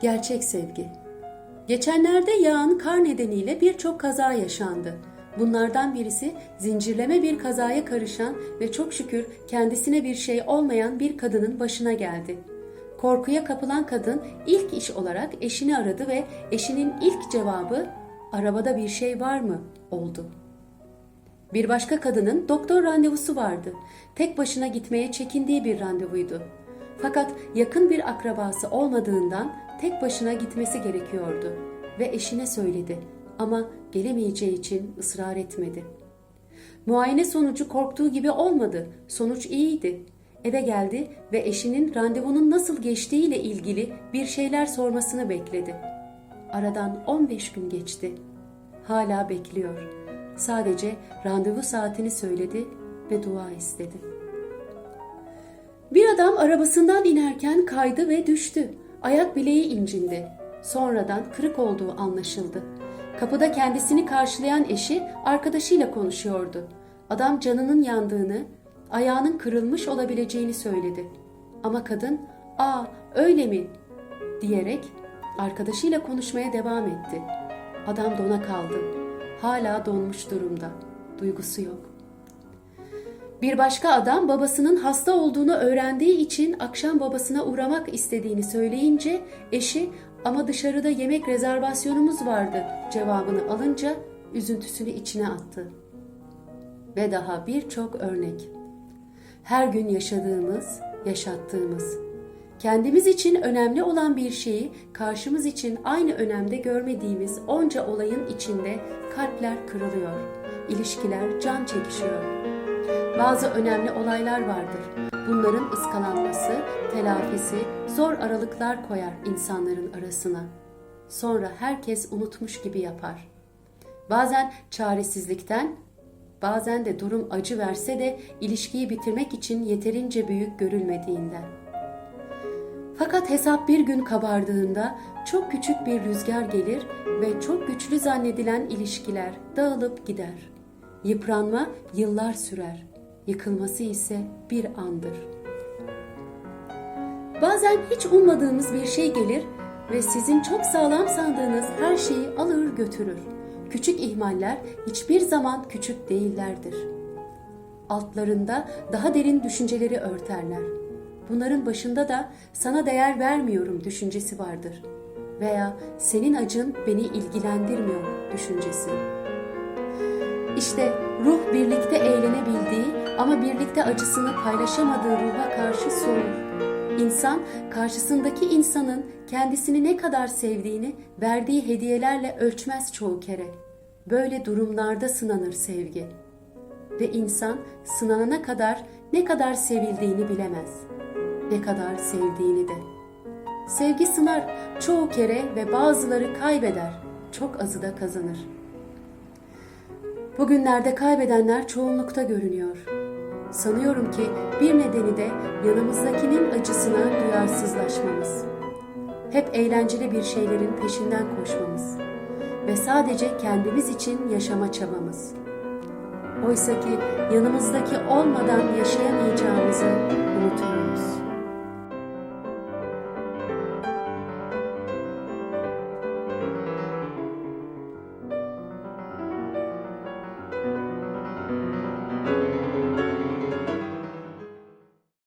Gerçek sevgi. Geçenlerde yağan kar nedeniyle birçok kaza yaşandı. Bunlardan birisi zincirleme bir kazaya karışan ve çok şükür kendisine bir şey olmayan bir kadının başına geldi. Korkuya kapılan kadın ilk iş olarak eşini aradı ve eşinin ilk cevabı "Arabada bir şey var mı?" oldu. Bir başka kadının doktor randevusu vardı. Tek başına gitmeye çekindiği bir randevuydu. Fakat yakın bir akrabası olmadığından tek başına gitmesi gerekiyordu ve eşine söyledi ama gelemeyeceği için ısrar etmedi. Muayene sonucu korktuğu gibi olmadı. Sonuç iyiydi. Eve geldi ve eşinin randevunun nasıl geçtiğiyle ilgili bir şeyler sormasını bekledi. Aradan 15 gün geçti. Hala bekliyor. Sadece randevu saatini söyledi ve dua istedi. Bir adam arabasından inerken kaydı ve düştü. Ayak bileği incindi. Sonradan kırık olduğu anlaşıldı. Kapıda kendisini karşılayan eşi arkadaşıyla konuşuyordu. Adam canının yandığını, ayağının kırılmış olabileceğini söyledi. Ama kadın, "Aa, öyle mi?" diyerek arkadaşıyla konuşmaya devam etti. Adam dona kaldı. Hala donmuş durumda. Duygusu yok. Bir başka adam babasının hasta olduğunu öğrendiği için akşam babasına uğramak istediğini söyleyince eşi ama dışarıda yemek rezervasyonumuz vardı cevabını alınca üzüntüsünü içine attı. Ve daha birçok örnek. Her gün yaşadığımız, yaşattığımız, kendimiz için önemli olan bir şeyi karşımız için aynı önemde görmediğimiz onca olayın içinde kalpler kırılıyor, ilişkiler can çekişiyor. Bazı önemli olaylar vardır. Bunların ıskalanması, telafisi zor aralıklar koyar insanların arasına. Sonra herkes unutmuş gibi yapar. Bazen çaresizlikten, bazen de durum acı verse de ilişkiyi bitirmek için yeterince büyük görülmediğinden. Fakat hesap bir gün kabardığında çok küçük bir rüzgar gelir ve çok güçlü zannedilen ilişkiler dağılıp gider. Yıpranma yıllar sürer, yıkılması ise bir andır. Bazen hiç ummadığımız bir şey gelir ve sizin çok sağlam sandığınız her şeyi alır götürür. Küçük ihmaller hiçbir zaman küçük değillerdir. Altlarında daha derin düşünceleri örterler. Bunların başında da sana değer vermiyorum düşüncesi vardır veya senin acın beni ilgilendirmiyor düşüncesi. İşte ruh birlikte eğlenebildiği ama birlikte acısını paylaşamadığı ruha karşı soğur. İnsan karşısındaki insanın kendisini ne kadar sevdiğini verdiği hediyelerle ölçmez çoğu kere. Böyle durumlarda sınanır sevgi. Ve insan sınanana kadar ne kadar sevildiğini bilemez. Ne kadar sevdiğini de. Sevgi sınar çoğu kere ve bazıları kaybeder. Çok azı da kazanır. Bugünlerde kaybedenler çoğunlukta görünüyor. Sanıyorum ki bir nedeni de yanımızdakinin acısına duyarsızlaşmamız. Hep eğlenceli bir şeylerin peşinden koşmamız ve sadece kendimiz için yaşama çabamız. Oysa ki yanımızdaki olmadan yaşayamayacağımızı.